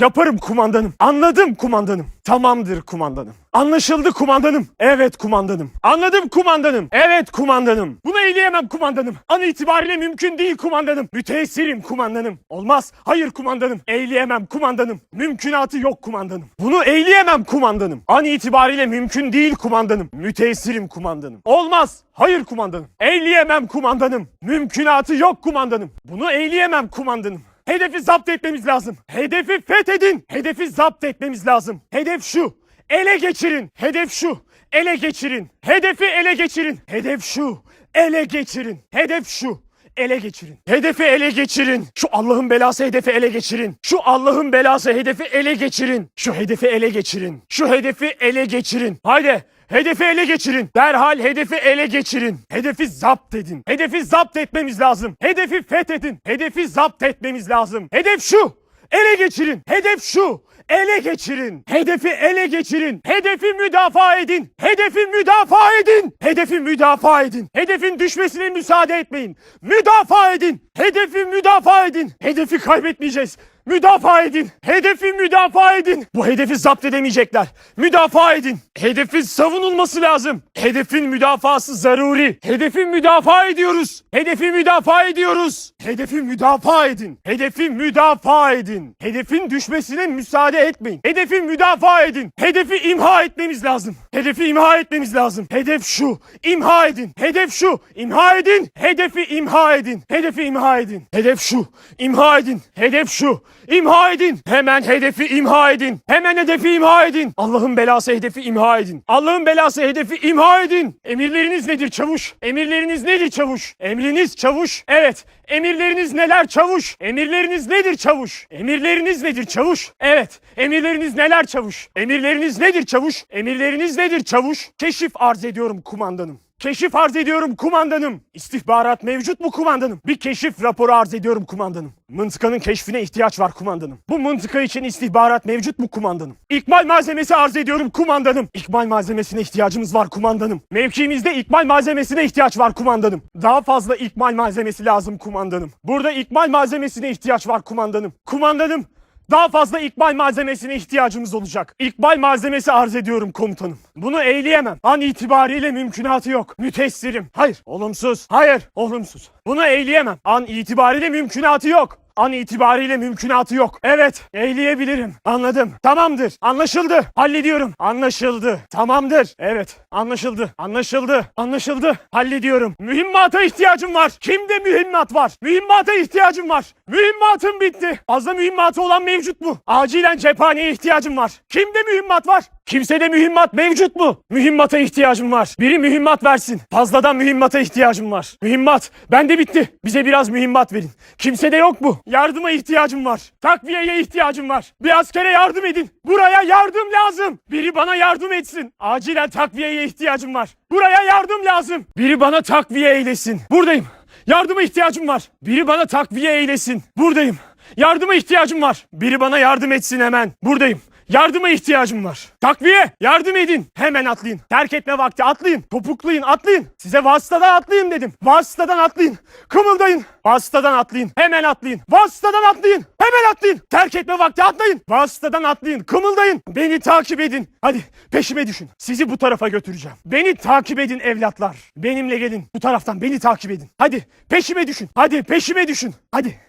Yaparım kumandanım. Anladım kumandanım. Tamamdır kumandanım. Anlaşıldı kumandanım. Evet kumandanım. Anladım kumandanım. Evet kumandanım. Bunu eyleyemem kumandanım. An itibariyle mümkün değil kumandanım. Müteessirim kumandanım. Olmaz. Hayır kumandanım. Eyleyemem kumandanım. Mümkünatı yok kumandanım. Bunu eyleyemem kumandanım. An itibariyle mümkün değil kumandanım. Müteessirim kumandanım. Olmaz. Hayır kumandanım. Eyleyemem kumandanım. Mümkünatı yok kumandanım. Bunu eyleyemem kumandanım. Hedefi zapt etmemiz lazım. Hedefi fethedin. Hedefi zapt etmemiz lazım. Hedef şu. Ele geçirin. Hedef şu. Ele geçirin. Hedefi ele geçirin. Hedef şu. Ele geçirin. Hedef şu. Ele geçirin. Hedefi ele geçirin. Şu Allah'ın belası hedefi ele geçirin. Şu Allah'ın belası hedefi ele geçirin. Şu hedefi ele geçirin. Şu hedefi ele geçirin. Haydi. Hedefi ele geçirin. Derhal hedefi ele geçirin. Hedefi zapt edin. Hedefi zapt etmemiz lazım. Hedefi fethedin. Hedefi zapt etmemiz lazım. Hedef şu. Ele geçirin. Hedef şu. Ele geçirin. Hedefi ele geçirin. Hedefi müdafaa edin. Hedefi müdafaa edin. Hedefi müdafaa edin. Hedefin düşmesine müsaade etmeyin. Müdafaa edin. Hedefi müdafaa edin. Hedefi kaybetmeyeceğiz. Müdafaa edin. Hedefi müdafaa edin. Bu hedefi zapt edemeyecekler. Müdafaa edin. Hedefin savunulması lazım. Hedefin müdafası zaruri. Hedefi müdafaa ediyoruz. Hedefi müdafaa ediyoruz. Hedefi müdafaa edin. Hedefi müdafaa edin. Hedefin düşmesine müsaade etmeyin. Hedefi müdafaa edin. Hedefi imha etmemiz lazım. Hedefi imha etmemiz lazım. Hedef şu. İmha edin. Hedef şu. İmha edin. Hedefi imha edin. Hedefi imha edin. Hedef şu. İmha edin. Hedef şu. İmha edin. Hemen hedefi imha edin. Hemen hedefi imha edin. Allah'ın belası hedefi imha edin. Allah'ın belası hedefi imha edin. Emirleriniz nedir çavuş? Emirleriniz nedir çavuş? Emriniz çavuş. Evet. Emirleriniz neler çavuş? Emirleriniz nedir çavuş? Emirleriniz nedir çavuş? Evet. Emirleriniz neler çavuş? Emirleriniz nedir çavuş? Emirleriniz nedir çavuş? Keşif arz ediyorum kumandanım. Keşif arz ediyorum kumandanım. İstihbarat mevcut mu kumandanım? Bir keşif raporu arz ediyorum kumandanım. Mıntıkanın keşfine ihtiyaç var kumandanım. Bu mıntıka için istihbarat mevcut mu kumandanım? İkmal malzemesi arz ediyorum kumandanım. İkmal malzemesine ihtiyacımız var kumandanım. Mevkimizde ikmal malzemesine ihtiyaç var kumandanım. Daha fazla ikmal malzemesi lazım kumandanım. Burada ikmal malzemesine ihtiyaç var kumandanım. Kumandanım daha fazla ikmal malzemesine ihtiyacımız olacak. İkmal malzemesi arz ediyorum komutanım. Bunu eyleyemem. An itibariyle mümkünatı yok. Mütessirim. Hayır. Olumsuz. Hayır. Olumsuz. Bunu eyleyemem. An itibariyle mümkünatı yok. An itibariyle mümkünatı yok. Evet, eyleyebilirim. Anladım. Tamamdır. Anlaşıldı. Hallediyorum. Anlaşıldı. Tamamdır. Evet, anlaşıldı. Anlaşıldı. Anlaşıldı. Hallediyorum. Mühimmata ihtiyacım var. Kimde mühimmat var? Mühimmata ihtiyacım var. Mühimmatım bitti. Fazla mühimmatı olan mevcut mu? Acilen cephaneye ihtiyacım var. Kimde mühimmat var? Kimsede mühimmat mevcut mu? Mühimmata ihtiyacım var. Biri mühimmat versin. Fazladan mühimmata ihtiyacım var. Mühimmat. Bende bitti. Bize biraz mühimmat verin. Kimsede yok mu? Yardıma ihtiyacım var. Takviyeye ihtiyacım var. Bir askere yardım edin. Buraya yardım lazım. Biri bana yardım etsin. Acilen takviyeye ihtiyacım var. Buraya yardım lazım. Biri bana takviye eylesin. Buradayım. Yardıma ihtiyacım var. Biri bana takviye eylesin. Buradayım. Yardıma ihtiyacım var. Biri bana yardım etsin hemen. Buradayım. Yardıma ihtiyacım var. Takviye yardım edin. Hemen atlayın. Terk etme vakti atlayın. Topuklayın atlayın. Size vasıtadan atlayın dedim. Vasıtadan atlayın. Kımıldayın. Vasıtadan atlayın. Hemen atlayın. Vasıtadan atlayın. Hemen atlayın. Terk etme vakti atlayın. Vasıtadan atlayın. Kımıldayın. Beni takip edin. Hadi peşime düşün. Sizi bu tarafa götüreceğim. Beni takip edin evlatlar. Benimle gelin. Bu taraftan beni takip edin. Hadi peşime düşün. Hadi peşime düşün. Hadi.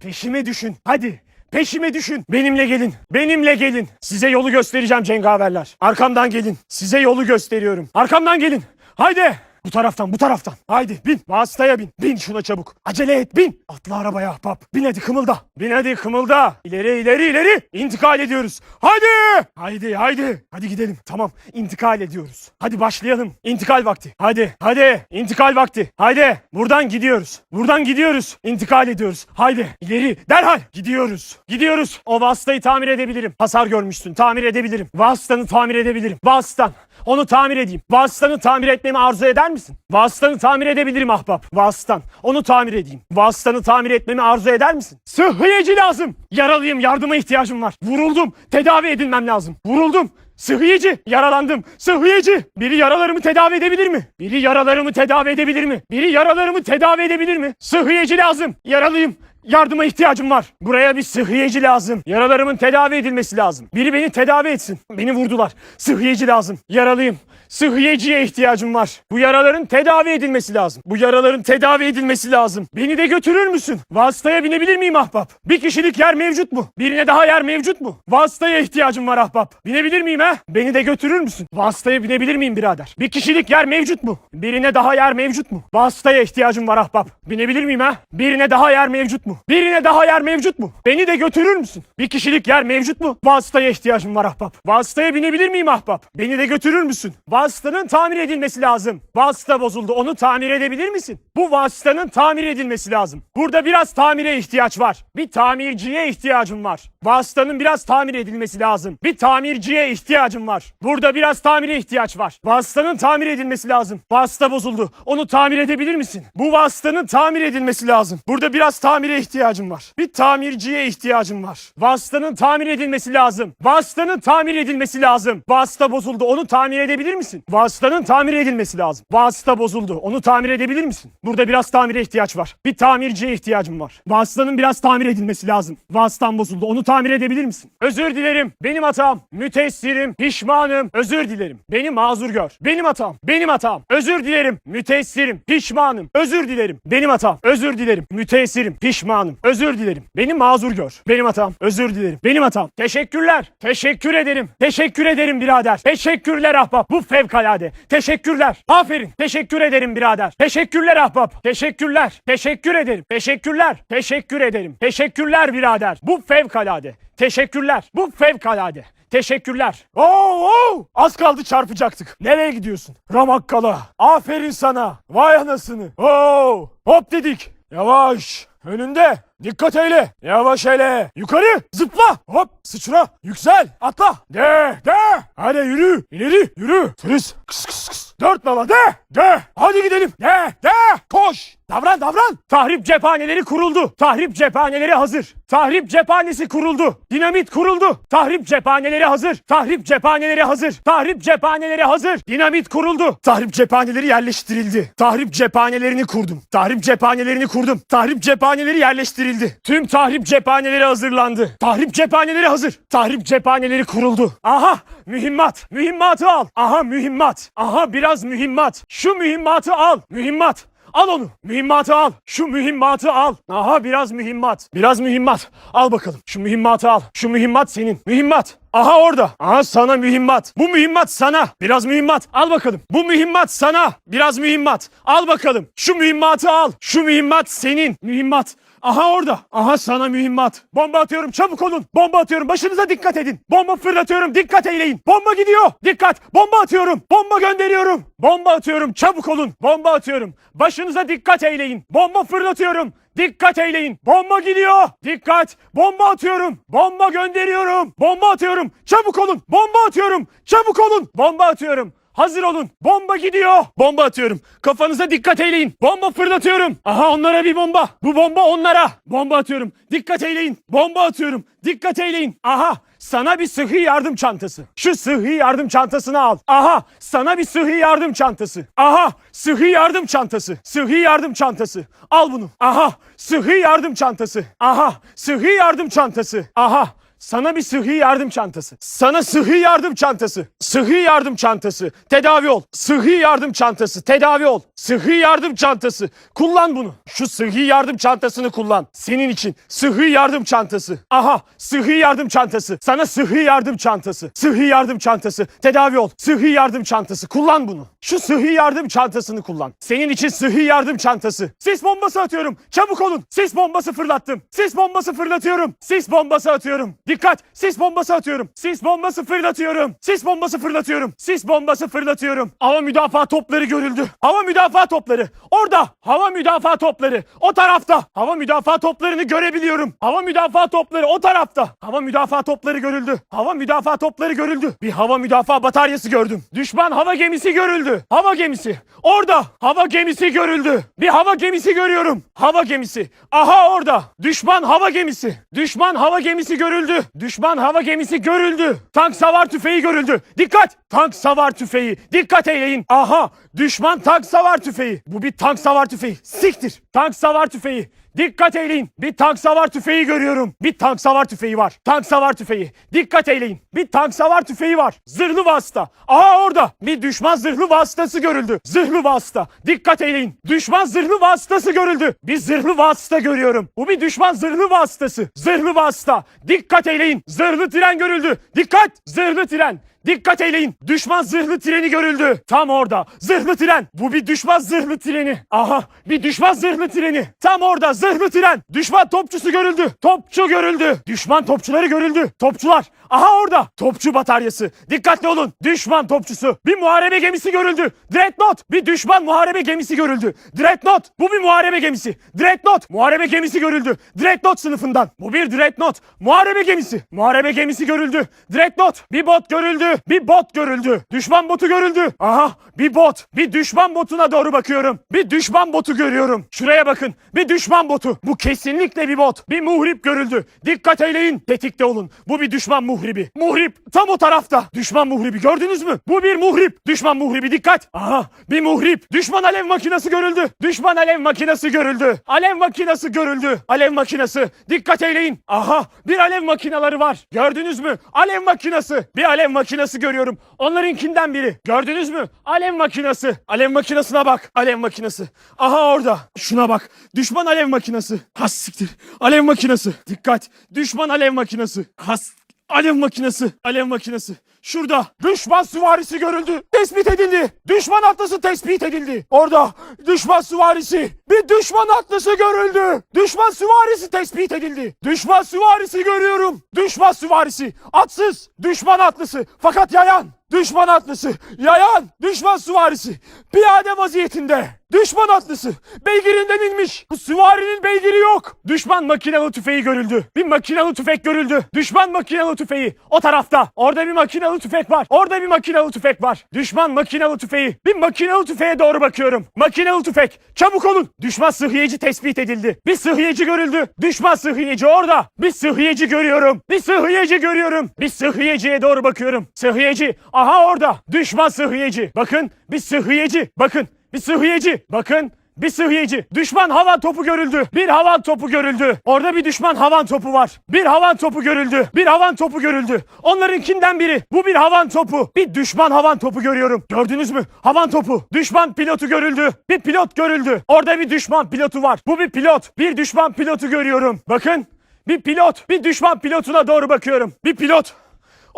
Peşime düşün. Hadi. Peşime düşün. Benimle gelin. Benimle gelin. Size yolu göstereceğim cengaverler. Arkamdan gelin. Size yolu gösteriyorum. Arkamdan gelin. Haydi. Bu taraftan, bu taraftan. Haydi bin. Vasıtaya bin. Bin şuna çabuk. Acele et bin. Atla arabaya ahbap. Bin hadi kımılda. Bin hadi kımılda. İleri ileri ileri. İntikal ediyoruz. Haydi. Haydi haydi. Hadi gidelim. Tamam. İntikal ediyoruz. Hadi başlayalım. İntikal vakti. Hadi. Hadi. İntikal vakti. Haydi. Buradan gidiyoruz. Buradan gidiyoruz. İntikal ediyoruz. Haydi. İleri. Derhal. Gidiyoruz. Gidiyoruz. O vasıtayı tamir edebilirim. Hasar görmüşsün. Tamir edebilirim. Vasıtanı tamir edebilirim. Vasıtan. Onu tamir edeyim. Vasıtanı tamir etmemi arzu eder misin? Vasıtanı tamir edebilirim ahbap. Vasıtan. Onu tamir edeyim. Vasıtanı tamir etmemi arzu eder misin? Sıhhiyeci lazım. Yaralıyım. Yardıma ihtiyacım var. Vuruldum. Tedavi edilmem lazım. Vuruldum. Sıhhiyeci. Yaralandım. Sıhhiyeci. Biri yaralarımı tedavi edebilir mi? Biri yaralarımı tedavi edebilir mi? Biri yaralarımı tedavi edebilir mi? Sıhhiyeci lazım. Yaralıyım. Yardıma ihtiyacım var. Buraya bir sıhhiyeci lazım. Yaralarımın tedavi edilmesi lazım. Biri beni tedavi etsin. Beni vurdular. Sıhhiyeci lazım. Yaralıyım. Sıhhiyeciye ihtiyacım var. Bu yaraların tedavi edilmesi lazım. Bu yaraların tedavi edilmesi lazım. Beni de götürür müsün? Vasıtaya binebilir miyim ahbap? Bir kişilik yer mevcut mu? Birine daha yer mevcut mu? Vasıtaya ihtiyacım var ahbap. Binebilir miyim ha? Beni de götürür müsün? Vasıtaya binebilir miyim birader? Bir kişilik yer mevcut mu? Birine daha yer mevcut mu? Vasıtaya ihtiyacım var ahbap. Binebilir miyim ha? Birine daha yer mevcut mu? Birine daha yer mevcut mu? Beni de götürür müsün? Bir kişilik yer mevcut mu? Vasıtaya ihtiyacım var ahbap. Vasıtaya binebilir miyim ahbap? Beni de götürür müsün? Vasıtanın tamir edilmesi lazım. Vasıta bozuldu. Onu tamir edebilir misin? Bu vasıtanın tamir edilmesi lazım. Burada biraz tamire ihtiyaç var. Bir tamirciye ihtiyacım var. Vasıtanın biraz tamir edilmesi lazım. Bir tamirciye ihtiyacım var. Burada biraz tamire ihtiyaç var. Vasıtanın tamir edilmesi lazım. Vasıta bozuldu. Onu tamir edebilir misin? Bu vasıtanın tamir edilmesi lazım. Burada biraz tamire ihtiyacım var. Bir tamirciye ihtiyacım var. Vasıtanın tamir edilmesi lazım. Vasıtanın tamir edilmesi lazım. Vasıta bozuldu. Onu tamir edebilir misin? Vasıtanın tamir edilmesi lazım. Vasıta bozuldu. Onu tamir edebilir misin? Burada biraz tamire ihtiyaç var. Bir tamirciye ihtiyacım var. Vasıtanın biraz tamir edilmesi lazım. Vasıtan bozuldu. Onu tamir edebilir misin? Özür dilerim. Benim hatam. Mütessirim. Pişmanım. Özür dilerim. Beni mazur gör. Benim hatam. Benim hatam. Özür dilerim. Mütessirim. Pişmanım. Özür dilerim. Benim hatam. Özür dilerim. Mütessirim. Pişmanım. Özür dilerim. Beni mazur gör. Benim hatam. Özür dilerim. Benim hatam. Teşekkürler. Teşekkür ederim. Teşekkür ederim birader. Teşekkürler ahbap. Bu fevkalade. Teşekkürler. Aferin. Teşekkür ederim birader. Teşekkürler ahbap. Teşekkürler. Teşekkür ederim. Teşekkürler. Teşekkür ederim. Teşekkürler birader. Bu fevkalade. Teşekkürler. Bu fevkalade. Teşekkürler. Oo, oo, az kaldı çarpacaktık. Nereye gidiyorsun? Ramakkala. Aferin sana. Vay anasını. Oo, hop dedik. Yavaş. Önünde. Dikkat eyle. Yavaş eyle. Yukarı. Zıpla. Hop. Sıçra. Yüksel. Atla. De. De. Hadi yürü. İleri. Yürü. Tırıs. Kıs kıs kıs. Dört baba de. De. Hadi gidelim. De. De. Koş. Davran davran. Tahrip cephaneleri kuruldu. Tahrip cephaneleri hazır. Tahrip cephanesi kuruldu. Dinamit kuruldu. Tahrip cephaneleri hazır. Tahrip cephaneleri hazır. Tahrip cephaneleri hazır. Dinamit kuruldu. Tahrip cephaneleri yerleştirildi. Tahrip cephanelerini kurdum. Tahrip cephanelerini kurdum. Tahrip cephaneleri yerleştirildi. Tüm tahrip cephaneleri hazırlandı. Tahrip cephaneleri hazır. Tahrip cephaneleri kuruldu. Aha mühimmat. Mühimmatı al. Aha mühimmat. Aha biraz mühimmat. Şu mühimmatı al. Mühimmat. Al onu. Mühimmatı al. Şu mühimmatı al. Aha biraz mühimmat. Biraz mühimmat. Al bakalım. Şu mühimmatı al. Şu mühimmat senin. Mühimmat. Aha orada. Aha sana mühimmat. Bu mühimmat sana. Biraz mühimmat. Al bakalım. Bu mühimmat sana. Biraz mühimmat. Al bakalım. Şu mühimmatı al. Şu mühimmat senin. Mühimmat. Aha orada. Aha sana mühimmat. Bomba atıyorum çabuk olun. Bomba atıyorum başınıza dikkat edin. Bomba fırlatıyorum dikkat eyleyin. Bomba gidiyor. Dikkat. Bomba atıyorum. Bomba gönderiyorum. Bomba atıyorum çabuk olun. Bomba atıyorum. Başınıza dikkat eyleyin. Bomba fırlatıyorum. Dikkat eyleyin. Bomba gidiyor. Dikkat. Bomba atıyorum. Bomba gönderiyorum. Bomba atıyorum. Çabuk olun. Bomba atıyorum. Çabuk olun. Bomba atıyorum. Hazır olun. Bomba gidiyor. Bomba atıyorum. Kafanıza dikkat eyleyin. Bomba fırlatıyorum. Aha onlara bir bomba. Bu bomba onlara. Bomba atıyorum. Dikkat eyleyin. Bomba atıyorum. Dikkat eyleyin. Aha sana bir sıhhi yardım çantası. Şu sıhhi yardım çantasını al. Aha sana bir sıhhi yardım çantası. Aha sıhhi yardım çantası. Sıhhi yardım çantası. Al bunu. Aha sıhhi yardım çantası. Aha sıhhi yardım çantası. Aha sana bir sıhhi yardım çantası. Sana sıhhi yardım çantası. Sıhhi yardım çantası. Tedavi ol. Sıhhi yardım çantası. Tedavi ol. Sıhhi yardım çantası. Kullan bunu. Şu sıhhi yardım çantasını kullan. Senin için sıhhi yardım çantası. Aha sıhhi yardım çantası. Sana sıhhi yardım çantası. Sıhhi yardım çantası. Tedavi ol. Sıhhi yardım çantası. Kullan bunu. Şu sıhhi yardım çantasını kullan. Senin için sıhhi yardım çantası. Sis bombası atıyorum. Çabuk olun. Sis bombası fırlattım. Sis bombası fırlatıyorum. Sis bombası atıyorum. Dikkat! Sis bombası atıyorum. Sis bombası fırlatıyorum. Sis bombası fırlatıyorum. Sis bombası fırlatıyorum. Hava müdafaa topları görüldü. Hava müdafaa topları. Orada. Hava müdafaa topları. O tarafta. Hava müdafaa toplarını görebiliyorum. Hava müdafaa topları o tarafta. Hava müdafaa topları görüldü. Hava müdafaa topları görüldü. Bir hava müdafaa bataryası gördüm. Düşman hava gemisi görüldü. Hava gemisi. Orada. Hava gemisi görüldü. Bir hava gemisi görüyorum. Hava gemisi. Aha orada. Düşman hava gemisi. Düşman hava gemisi görüldü. Düşman hava gemisi görüldü. Tank savar tüfeği görüldü. Dikkat! Tank savar tüfeği. Dikkat eyleyin. Aha! Düşman tank savar tüfeği. Bu bir tank savar tüfeği. Siktir. Tank savar tüfeği. Dikkat eyleyin. Bir tank savar tüfeği görüyorum. Bir tank savar tüfeği var. Tank savar tüfeği. Dikkat eyleyin. Bir tank savar tüfeği var. Zırhlı vasıta. Aha orada. Bir düşman zırhlı vasıtası görüldü. Zırhlı vasıta. Dikkat eyleyin. Düşman zırhlı vasıtası görüldü. Bir zırhlı vasıta görüyorum. Bu bir düşman zırhlı vasıtası. Zırhlı vasıta. Dikkat eyleyin. Zırhlı tren görüldü. Dikkat. Zırhlı tren. Dikkat eyleyin. Düşman zırhlı treni görüldü. Tam orada. Zırhlı tren. Bu bir düşman zırhlı treni. Aha bir düşman zırhlı treni. Tam orada zırhlı tren. Düşman topçusu görüldü. Topçu görüldü. Düşman topçuları görüldü. Topçular. Aha orada. Topçu bataryası. Dikkatli olun. Düşman topçusu. Bir muharebe gemisi görüldü. Dreadnought. Bir düşman muharebe gemisi görüldü. Dreadnought. Bu bir muharebe gemisi. Dreadnought. Muharebe gemisi görüldü. Dreadnought sınıfından. Bu bir Dreadnought. Muharebe gemisi. Muharebe gemisi görüldü. Dreadnought. Bir bot görüldü. Bir bot görüldü. Düşman botu görüldü. Aha bir bot. Bir düşman botuna doğru bakıyorum. Bir düşman botu görüyorum. Şuraya bakın. Bir düşman botu. Bu kesinlikle bir bot. Bir muhrip görüldü. Dikkat eyleyin. Tetikte olun. Bu bir düşman muhribi. Muhrip tam o tarafta. Düşman muhribi gördünüz mü? Bu bir muhrip. Düşman muhribi dikkat. Aha bir muhrip. Düşman alev makinesi görüldü. Düşman alev makinesi görüldü. Alev makinesi görüldü. Alev makinesi. Dikkat eyleyin. Aha bir alev makineleri var. Gördünüz mü? Alev makinesi. Bir alev makinesi görüyorum. Onlarınkinden biri. Gördünüz mü? Alev makinesi. Alev makinesine bak. Alev makinesi. Aha orada. Şuna bak. Düşman alev makinesi. Has siktir. Alev makinesi. Dikkat. Düşman alev makinesi. Has Alev makinesi. Alev makinesi. Şurada. Düşman süvarisi görüldü. Tespit edildi. Düşman atlısı tespit edildi. Orada. Düşman süvarisi. Bir düşman atlısı görüldü. Düşman süvarisi tespit edildi. Düşman süvarisi görüyorum. Düşman süvarisi. Atsız. Düşman atlısı. Fakat yayan. Düşman atlısı, yayan, düşman süvarisi, piyade vaziyetinde. Düşman atlısı, beygirinden inmiş. Bu süvarinin beygiri yok. Düşman makinalı tüfeği görüldü. Bir makinalı tüfek görüldü. Düşman makinalı tüfeği o tarafta. Orada bir makinalı tüfek var. Orada bir makinalı tüfek var. Düşman makinalı tüfeği. Bir makinalı tüfeğe doğru bakıyorum. Makinalı tüfek. Çabuk olun. Düşman sıhhiyeci tespit edildi. Bir sıhhiyeci görüldü. Düşman sıhhiyeci orada. Bir sıhhiyeci görüyorum. Bir sıhhiyeci görüyorum. Bir sıhhiyeciye doğru bakıyorum. Sıhhiyeci. Aha orada. Düşman sıhhiyeci. Bakın bir sıhhiyeci. Bakın bir sıhhiyeci. Bakın bir sıhhiyeci. Düşman havan topu görüldü. Bir havan topu görüldü. Orada bir düşman havan topu var. Bir havan topu görüldü. Bir havan topu görüldü. Onlarınkinden biri. Bu bir havan topu. Bir düşman havan topu görüyorum. Gördünüz mü? Havan topu. Düşman pilotu görüldü. Bir pilot görüldü. Orada bir düşman pilotu var. Bu bir pilot. Bir düşman pilotu görüyorum. Bakın. Bir pilot. Bir düşman pilotuna doğru bakıyorum. Bir pilot.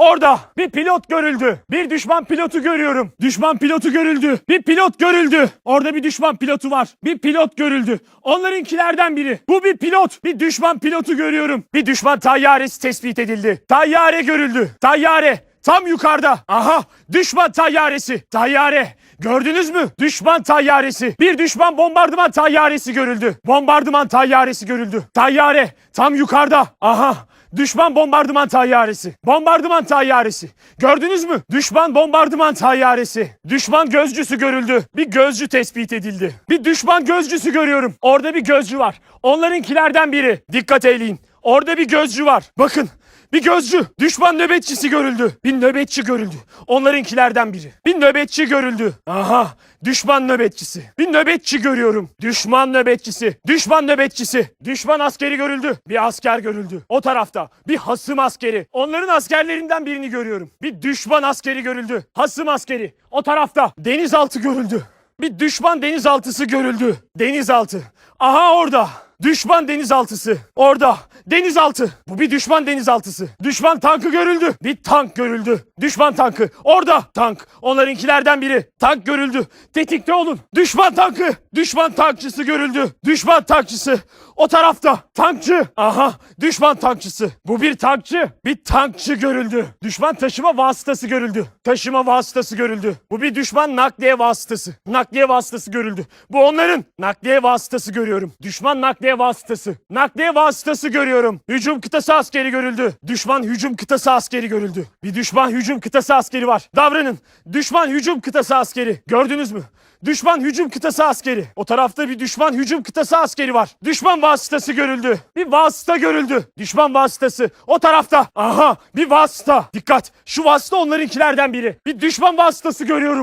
Orada bir pilot görüldü. Bir düşman pilotu görüyorum. Düşman pilotu görüldü. Bir pilot görüldü. Orada bir düşman pilotu var. Bir pilot görüldü. Onlarınkilerden biri. Bu bir pilot. Bir düşman pilotu görüyorum. Bir düşman tayyaresi tespit edildi. Tayyare görüldü. Tayyare. Tam yukarıda. Aha düşman tayyaresi. Tayyare. Gördünüz mü? Düşman tayyaresi. Bir düşman bombardıman tayyaresi görüldü. Bombardıman tayyaresi görüldü. Tayyare tam yukarıda. Aha Düşman bombardıman tayyaresi. Bombardıman tayyaresi. Gördünüz mü? Düşman bombardıman tayyaresi. Düşman gözcüsü görüldü. Bir gözcü tespit edildi. Bir düşman gözcüsü görüyorum. Orada bir gözcü var. Onlarınkilerden biri. Dikkat eyleyin. Orada bir gözcü var. Bakın. Bir gözcü. Düşman nöbetçisi görüldü. Bir nöbetçi görüldü. Onlarınkilerden biri. Bir nöbetçi görüldü. Aha. Düşman nöbetçisi. Bir nöbetçi görüyorum. Düşman nöbetçisi. Düşman nöbetçisi. Düşman askeri görüldü. Bir asker görüldü. O tarafta. Bir hasım askeri. Onların askerlerinden birini görüyorum. Bir düşman askeri görüldü. Hasım askeri. O tarafta. Denizaltı görüldü. Bir düşman denizaltısı görüldü. Denizaltı. Aha orada. Düşman denizaltısı. Orada. Denizaltı. Bu bir düşman denizaltısı. Düşman tankı görüldü. Bir tank görüldü. Düşman tankı. Orada. Tank. Onlarınkilerden biri. Tank görüldü. Tetikte olun. Düşman tankı. Düşman tankçısı görüldü. Düşman tankçısı. O tarafta. Tankçı. Aha. Düşman tankçısı. Bu bir tankçı. Bir tankçı görüldü. Düşman taşıma vasıtası görüldü. Taşıma vasıtası görüldü. Bu bir düşman nakliye vasıtası. Nakliye vasıtası görüldü. Bu onların nakliye vasıtası görüyorum. Düşman nakliye vasıtası. Nakliye vasıtası görüyorum. Hücum kıtası askeri görüldü. Düşman hücum kıtası askeri görüldü. Bir düşman hücum kıtası askeri var. Davranın. Düşman hücum kıtası askeri. Gördünüz mü? Düşman hücum kıtası askeri. O tarafta bir düşman hücum kıtası askeri var. Düşman vasıtası görüldü. Bir vasıta görüldü. Düşman vasıtası. O tarafta. Aha bir vasıta. Dikkat. Şu vasıta onlarınkilerden biri. Bir düşman vasıtası görüyorum.